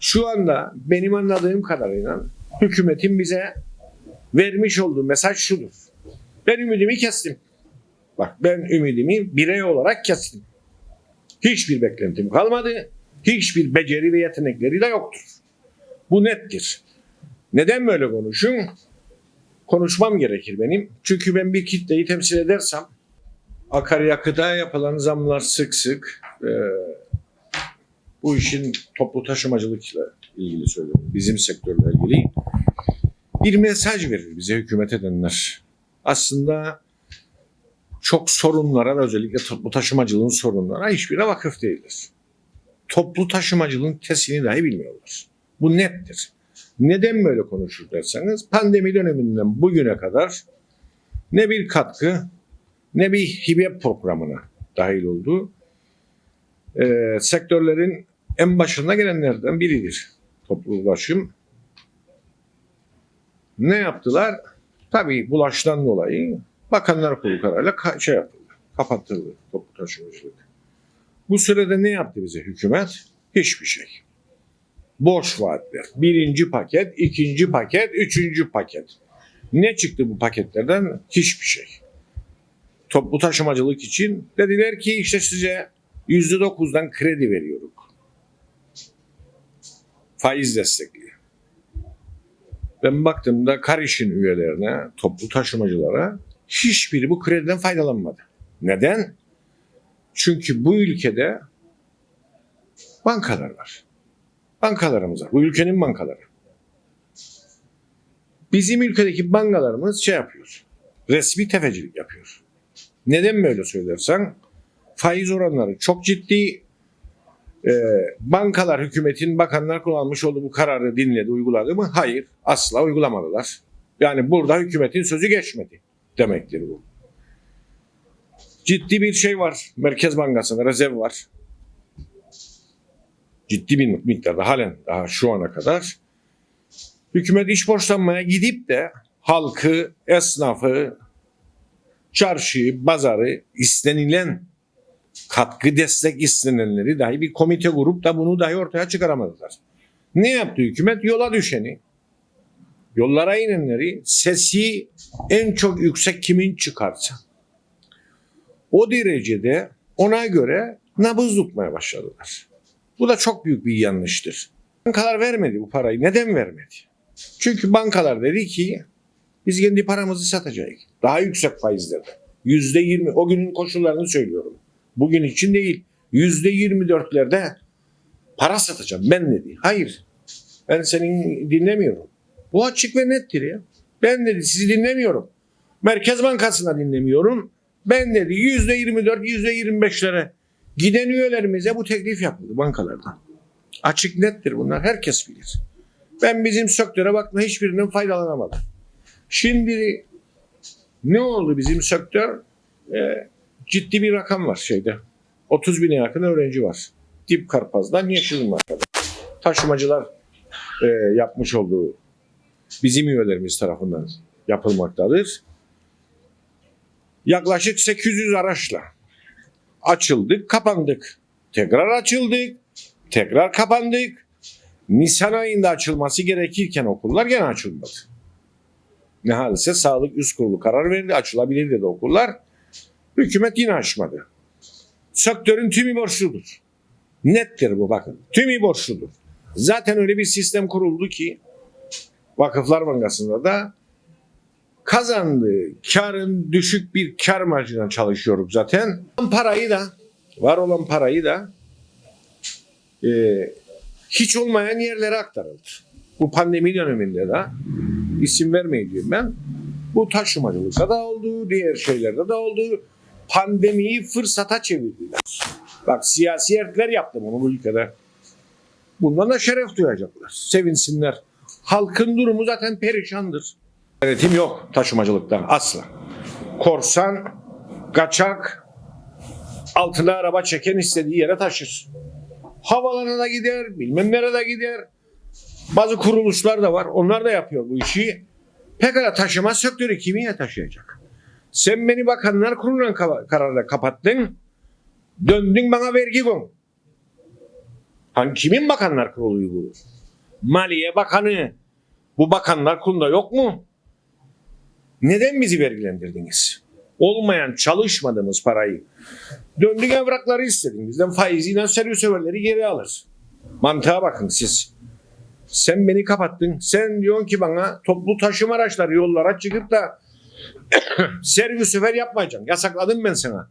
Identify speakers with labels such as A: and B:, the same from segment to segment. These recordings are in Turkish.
A: Şu anda benim anladığım kadarıyla hükümetin bize vermiş olduğu mesaj şudur. Ben ümidimi kestim. Bak ben ümidimi birey olarak kestim. Hiçbir beklentim kalmadı. Hiçbir beceri ve yetenekleri de yoktur. Bu nettir. Neden böyle konuşun? Konuşmam gerekir benim. Çünkü ben bir kitleyi temsil edersem akaryakıta yapılan zamlar sık sık e, bu işin toplu taşımacılıkla ilgili söylüyorum. Bizim sektörle ilgili bir mesaj verir bize hükümet edenler. Aslında çok sorunlara özellikle toplu taşımacılığın sorunlarına hiçbirine vakıf değildir. Toplu taşımacılığın tesini dahi bilmiyorlar. Bu nettir. Neden böyle konuşur derseniz pandemi döneminden bugüne kadar ne bir katkı ne bir hibe programına dahil oldu. Ee, sektörlerin en başında gelenlerden biridir toplu ulaşım. Ne yaptılar? Tabii bulaştan dolayı Bakanlar Kurulu kararıyla ka- şey yapıldı, kapatıldı toplu taşımacılık. Bu sürede ne yaptı bize hükümet? Hiçbir şey. Boş vaatler. Birinci paket, ikinci paket, üçüncü paket. Ne çıktı bu paketlerden? Hiçbir şey. Toplu taşımacılık için dediler ki işte size yüzde dokuzdan kredi veriyoruz. Faiz destekli. Ben baktığımda Kariş'in üyelerine, toplu taşımacılara hiçbiri bu krediden faydalanmadı. Neden? Çünkü bu ülkede bankalar var. Bankalarımız var. Bu ülkenin bankaları. Bizim ülkedeki bankalarımız şey yapıyor. Resmi tefecilik yapıyor. Neden böyle söylersen? Faiz oranları çok ciddi. Ee, bankalar hükümetin bakanlar kullanmış olduğu bu kararı dinledi, uyguladı mı? Hayır. Asla uygulamadılar. Yani burada hükümetin sözü geçmedi demektir bu. Ciddi bir şey var. Merkez Bankası'nda rezerv var. Ciddi bir miktarda halen daha şu ana kadar. Hükümet iş borçlanmaya gidip de halkı, esnafı, çarşıyı, pazarı istenilen katkı destek istenenleri dahi bir komite kurup da bunu dahi ortaya çıkaramadılar. Ne yaptı hükümet? Yola düşeni, yollara inenleri sesi en çok yüksek kimin çıkarsa o derecede ona göre nabız tutmaya başladılar. Bu da çok büyük bir yanlıştır. Bankalar vermedi bu parayı. Neden vermedi? Çünkü bankalar dedi ki biz kendi paramızı satacağız. Daha yüksek faizlerle. Yüzde yirmi. O günün koşullarını söylüyorum. Bugün için değil. Yüzde yirmi dörtlerde para satacağım. Ben dedi. Hayır. Ben senin dinlemiyorum. Bu açık ve nettir ya. Ben dedi sizi dinlemiyorum. Merkez Bankası'na dinlemiyorum. Ben dedi yüzde yirmi dört, yüzde yirmi beşlere giden üyelerimize bu teklif yapıldı bankalardan. Açık nettir bunlar. Herkes bilir. Ben bizim sektöre bakma hiçbirinden faydalanamadım. Şimdi ne oldu bizim sektör? Ee, ciddi bir rakam var şeyde. 30 bine yakın öğrenci var. Dip Karpaz'dan Yeşilırmak'ta. Taşımacılar e, yapmış olduğu bizim üyelerimiz tarafından yapılmaktadır. Yaklaşık 800 araçla açıldık, kapandık. Tekrar açıldık, tekrar kapandık. Nisan ayında açılması gerekirken okullar gene açılmadı. Ne halse Sağlık Üst Kurulu karar verdi, açılabilir dedi okullar. Hükümet yine açmadı. Sektörün tümü borçludur. Nettir bu bakın. Tümü borçludur. Zaten öyle bir sistem kuruldu ki Vakıflar Bankası'nda da kazandığı karın düşük bir kar marjından çalışıyoruz zaten. Parayı da var olan parayı da e, hiç olmayan yerlere aktarıldı. Bu pandemi döneminde de isim vermeyeceğim ben. Bu taşımacılıkta da oldu, diğer şeylerde de oldu. Pandemiyi fırsata çevirdiler. Bak siyasi erkekler yaptı bunu bu ülkede. Bundan da şeref duyacaklar. Sevinsinler. Halkın durumu zaten perişandır. Denetim yok taşımacılıkta asla. Korsan, kaçak, altına araba çeken istediği yere taşır. Havalarına gider, bilmem nerede gider. Bazı kuruluşlar da var. Onlar da yapıyor bu işi. Pekala taşıma sektörü kimiye taşıyacak? Sen beni bakanlar kurulundan ka- kararla kapattın. Döndün bana vergi kon. Hangi kimin bakanlar kurulu bu? Maliye Bakanı. Bu bakanlar kurulunda yok mu? Neden bizi vergilendirdiniz? Olmayan çalışmadığımız parayı döndük evrakları istedin. Bizden faiziyle servis överleri geri alır. Mantığa bakın siz. Sen beni kapattın. Sen diyorsun ki bana toplu taşıma araçları yollara çıkıp da servis sefer yapmayacaksın. Yasakladım ben sana.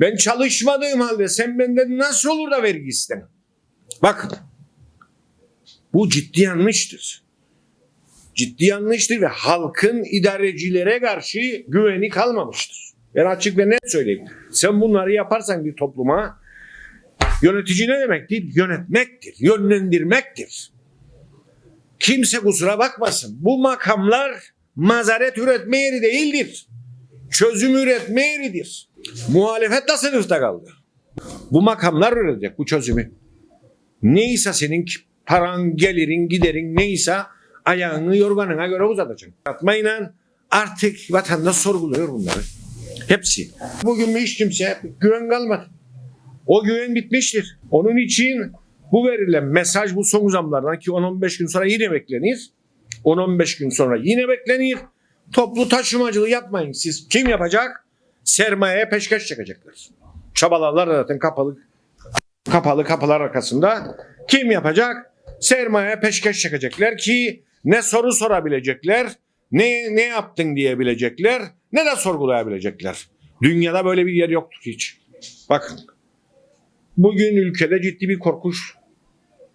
A: Ben çalışmadığım halde sen benden nasıl olur da vergi isten? Bakın. Bu ciddi yanlıştır. Ciddi yanlıştır ve halkın idarecilere karşı güveni kalmamıştır. Ben açık ve net söyleyeyim. Sen bunları yaparsan bir topluma yönetici ne demektir? Yönetmektir, yönlendirmektir. Kimse kusura bakmasın. Bu makamlar mazaret üretme yeri değildir. Çözüm üretme yeridir. Muhalefet de sınıfta kaldı. Bu makamlar üretecek bu çözümü. Neyse senin paran, gelirin, giderin neyse ayağını yorganına göre uzatacaksın. Atmayla artık vatandaş sorguluyor bunları. Hepsi. Bugün hiç kimse güven kalmadı. O güven bitmiştir. Onun için bu verilen mesaj bu son zamlardan ki 10-15 gün sonra yine beklenir. 10-15 gün sonra yine beklenir. Toplu taşımacılığı yapmayın. Siz kim yapacak? Sermayeye peşkeş çekecekler. Çabalarlar zaten kapalı kapalı kapılar arkasında. Kim yapacak? Sermayeye peşkeş çekecekler ki ne soru sorabilecekler, ne ne yaptın diyebilecekler, ne de sorgulayabilecekler. Dünyada böyle bir yer yoktur hiç. Bakın. Bugün ülkede ciddi bir korkuş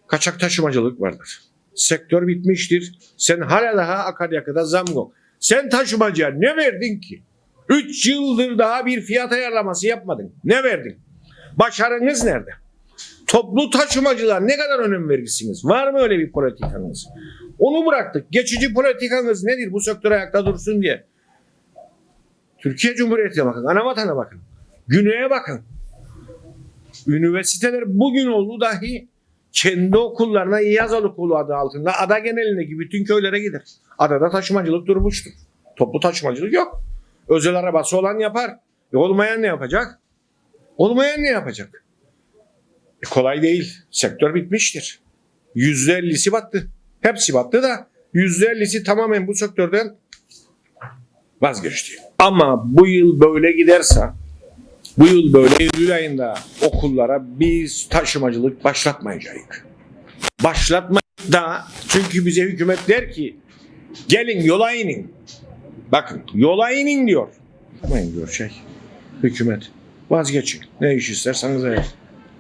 A: kaçak taşımacılık vardır. Sektör bitmiştir. Sen hala daha akaryakıda zam yok. Sen taşımacıya ne verdin ki? 3 yıldır daha bir fiyat ayarlaması yapmadın. Ne verdin? Başarınız nerede? Toplu taşımacılar ne kadar önem verirsiniz? Var mı öyle bir politikanız? Onu bıraktık. Geçici politikanız nedir? Bu sektör ayakta dursun diye. Türkiye Cumhuriyeti'ne bakın. Ana bakın. Güney'e bakın. Üniversiteler bugün oldu dahi kendi okullarına yaz okulu adı altında ada genelindeki bütün köylere gider. Adada taşımacılık durmuştur. Toplu taşımacılık yok. Özel arabası olan yapar. E olmayan ne yapacak? Olmayan ne yapacak? E kolay değil. Sektör bitmiştir. Yüzde ellisi battı. Hepsi battı da yüzde ellisi tamamen bu sektörden vazgeçti. Ama bu yıl böyle giderse bu yıl böyle Eylül ayında okullara biz taşımacılık başlatmayacağız. Başlatmayız da çünkü bize hükümet der ki gelin yola inin. Bakın yola inin diyor. Yapmayın diyor şey hükümet. Vazgeçin. Ne iş isterseniz yapın.